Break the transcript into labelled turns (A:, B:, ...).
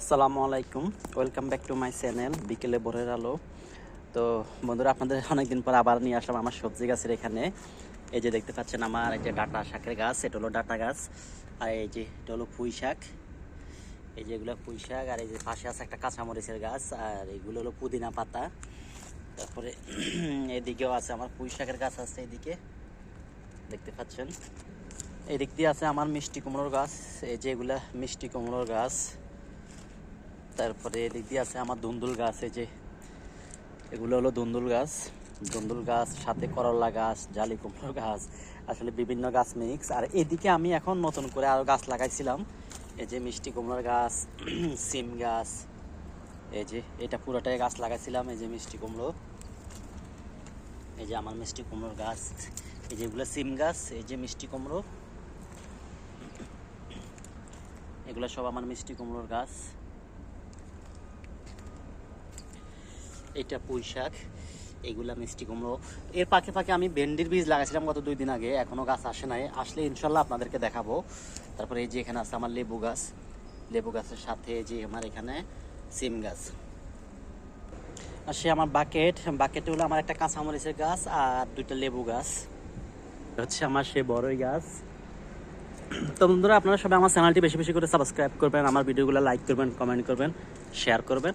A: আসসালামু আলাইকুম। Welcome back to my channel বিকেলে ভোরের আলো। তো বন্ধুরা, আপনাদের অনেকদিন পর আবার নিয়ে আসলাম আমার সবজি গাছের এখানে। এই যে দেখতে পাচ্ছেন আমার এই যে ডাটা শাকের গাছ, এটা হলো ডাটা গাছ। আর এই যে এটা হলো পুঁই শাক। এই যে এগুলো পুঁই শাক, আর এই যে পাশে আছে একটা কাঁচামরিচের গাছ, আর এগুলো হলো পুদিনা পাতা। তারপরে এদিকেও আছে আমার পুঁই শাকের গাছ আছে এদিকে। দেখতে পাচ্ছেন। এদিক দিয়ে আছে আমার মিষ্টি কুমড়োর গাছ। এই যে এগুলা মিষ্টি কুমড়োর গাছ। তারপরে এদিক দিয়ে আছে আমার দুন্দুল গাছ, এই যে এগুলো হলো দুন্দুল গাছ। দুন্দুল গাছ, সাথে করলা গাছ, জালি কুমড়োর গাছ, আসলে বিভিন্ন গাছ মিক্স আর এদিকে আমি এখন নতুন করে আরও গাছ লাগাইছিলাম। এই যে মিষ্টি কুমড়োর গাছ, সিম গাছ, এই যে এটা পুরোটাই গাছ লাগাইছিলাম, এই যে মিষ্টি কুমড়ো। এই যে আমার মিষ্টি কুমড়োর গাছ, এই যেগুলো সিম গাছ, এই যে মিষ্টি কুমড়ো। এগুলো সব আমার মিষ্টি কুমড়োর গাছ। এটা পুঁই শাক, এগুলা মিষ্টি কুমড়ো। এর পাকে পাকে আমি ভেন্ডির বীজ লাগাইছিলাম গত দুই দিন আগে, এখনও গাছ আসে নাই। আসলে ইনশাল্লাহ আপনাদেরকে দেখাবো। তারপরে এই যে এখানে আছে আমার লেবু গাছ। লেবু গাছের সাথে যে আমার এখানে সিম গাছ। আর সে আমার বাকেট। বাকেটে হলো আমার একটা কাঁচামরিচের গাছ আর দুইটা লেবু গাছ। হচ্ছে আমার সে বড়ই গাছ। তো বন্ধুরা, আপনারা সবাই আমার চ্যানেলটি বেশি বেশি করে সাবস্ক্রাইব করবেন, আমার ভিডিওগুলো লাইক করবেন কমেন্ট করবেন শেয়ার করবেন।